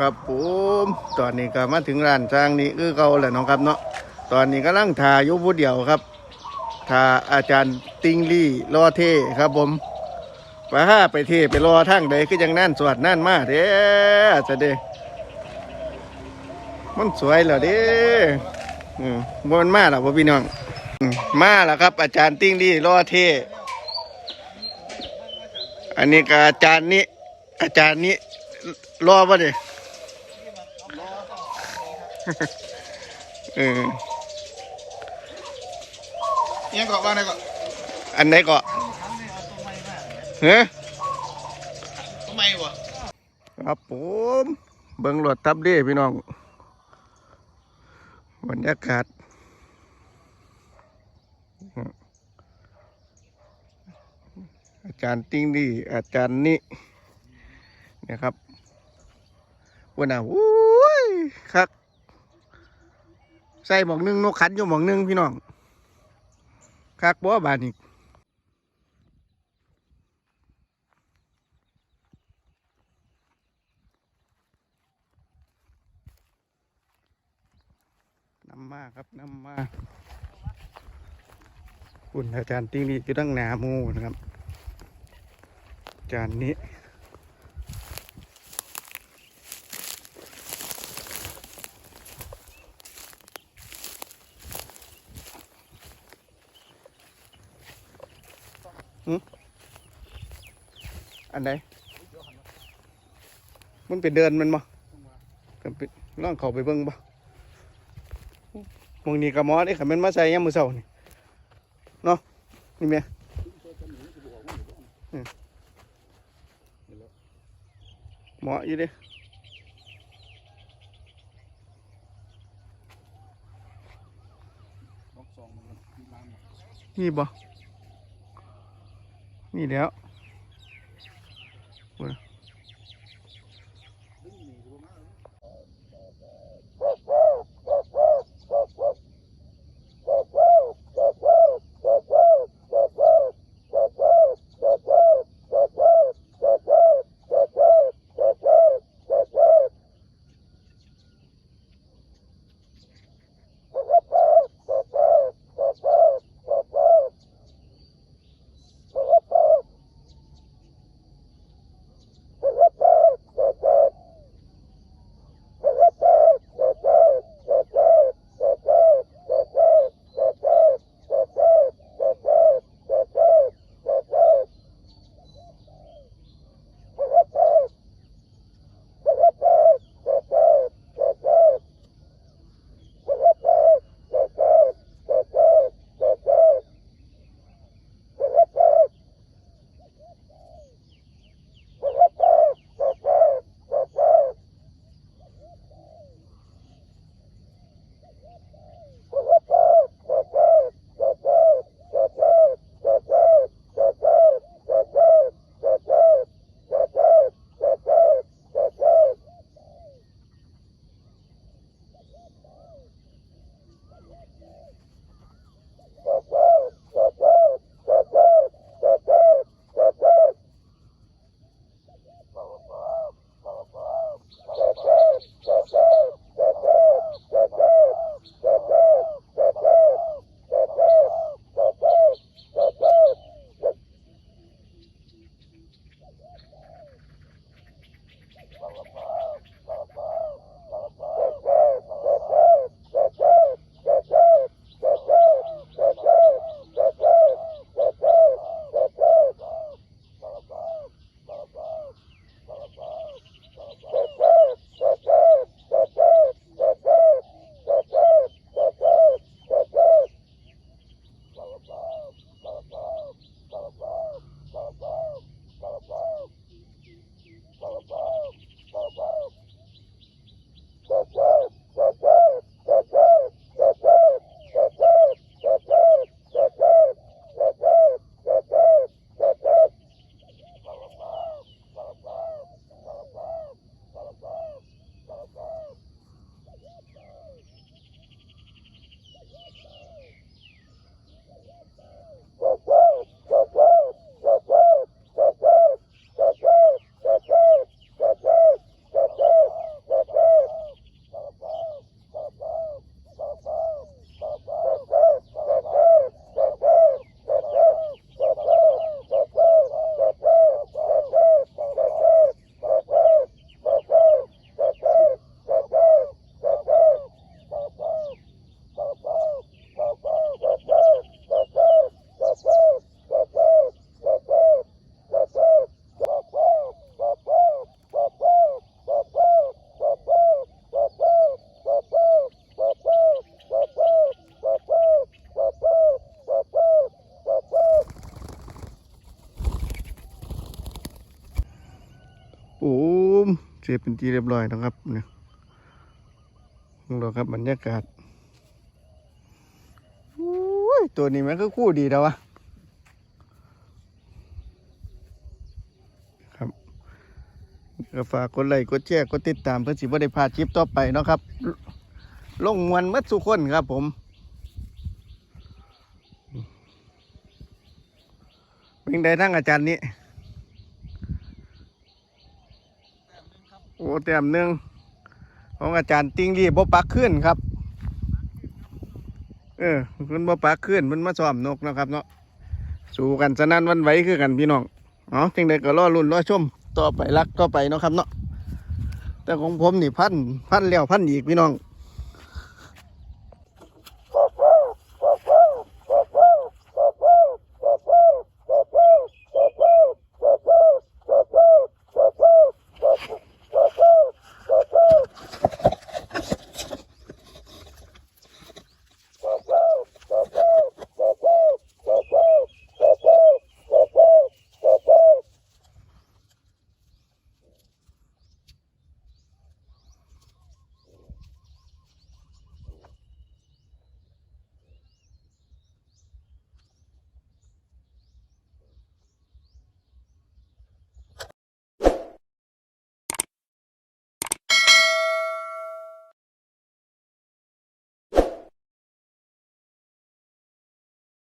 ครับผมตอนนี้ก็มาถึงร้านจ้างนี้คือเก่าแหละน้องครับเนาะตอนนี้กำลังถ่ายอยู่ผู้เดียวครับถ่าอาจารย์ติงลี่รอเทครับผมไปห้าไปเทไปรอทางใดคือยังนั่นสวดนั่นมาเด้อจะเด้มันสวยเหรอเด้อืมบมันมาแล้วพ่อพี่น้องมาแล้วครับ อาจารย์ติงลี่รอเทอันนี้ก็อาจารย์นี้อาจารย์นี้รอป่ะเนี่ย เออยังเกาะบ้านไหนเกาะอันไหนก็เฮ้ยทำไมวะครับผมเบิ้งรถทับเด้พี่น้องบรรยากาศอาจารย์ติ้งดีอาจารย์นี่เนี่ยครับวันน่ะวุ้ยครับใส่หมองหนึงนกขันอยู่หมองหนึงพี่น้องคักบ่บานนี้นำมาครับนำมาคุณอาจารย์ติ้งดีอยู่ตั้งหนามูนะครับ อาจารย์นี้ อันไหนมันเป็นเดินมันบ่ก็เป็นลองเข้าไปเบิ่งบ่มองนี่กับหมอนี่ขันมันมาใส่ยามมื้อเช้านี่เนาะนี่แม่อืมหมออยู่เดินี่บ่ นี่แล้ว โอ้มเสียเป็นทีเรียบร้อยนะครับเนี่ยดูครับบรรยากาศโอ้ยตัวนี้มันก็คู่ดีแล้ววะครับก็ฝากกดไลค์กดแชร์กดติดตามเพื่อสิบ่ได้พลาดคลิปต่อไปเนาะครับ ลงมวนมัดสุคนครับผม เป็นใดทั้งอาจารย์นี้ โอ้แต้มหนึ่งของอาจารย์ติงรีบ่ปักขึ้นครับ เออมันบ่ปักขึ้นมันมาซ้อมนกนะครับเนาะสู้กันสนั่นวันไหวคือกันพี่น้องเนาะจึงไดก็รอรุ่นรอชมต่อไปรักต่อไปเนาะครับเนาะแต่ของผมนี่พันพันแล้วพันอีกพี่น้อง